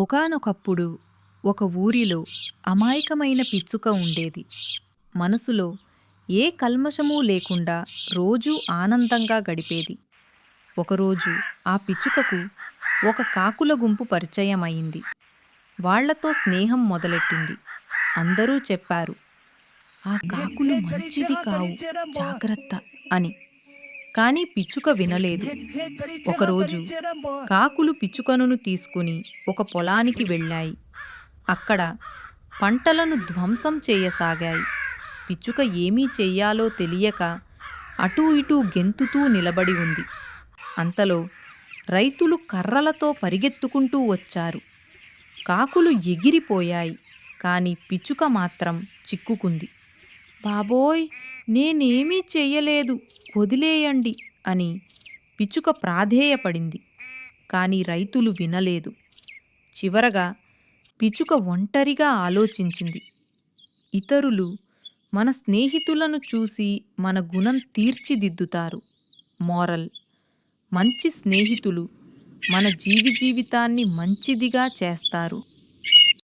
ఒకానొకప్పుడు ఒక ఊరిలో అమాయకమైన పిచ్చుక ఉండేది. మనసులో ఏ కల్మషమూ లేకుండా రోజూ ఆనందంగా గడిపేది. ఒకరోజు ఆ పిచ్చుకకు ఒక కాకుల గుంపు పరిచయమైంది. వాళ్ళతో స్నేహం మొదలెట్టింది. అందరూ చెప్పారు ఆ కాకులు మంచివి కావు జాగ్రత్త అని. కానీ పిచ్చుక వినలేదు. ఒకరోజు కాకులు పిచ్చుకను తీసుకుని ఒక పొలానికి వెళ్ళాయి. అక్కడ పంటలను ధ్వంసం చేయసాగాయి. పిచ్చుక ఏమీ చెయ్యాలో తెలియక అటూ ఇటూ గెంతుతూ నిలబడి ఉంది. అంతలో రైతులు కర్రలతో పరిగెత్తుకుంటూ వచ్చారు. కాకులు ఎగిరిపోయాయి కానీ పిచ్చుక మాత్రం చిక్కుకుంది. బాబోయ్ నేనేమీ చెయ్యలేదు వదిలేయండి అని పిచ్చుక ప్రాధేయపడింది. కానీ రైతులు వినలేదు. చివరగా పిచ్చుక ఒంటరిగా ఆలోచించింది. ఇతరులు మన స్నేహితులను చూసి మన గుణం తీర్చిదిద్దుతారు. మోరల్ మంచి స్నేహితులు మన జీవి జీవితాన్ని మంచిదిగా చేస్తారు.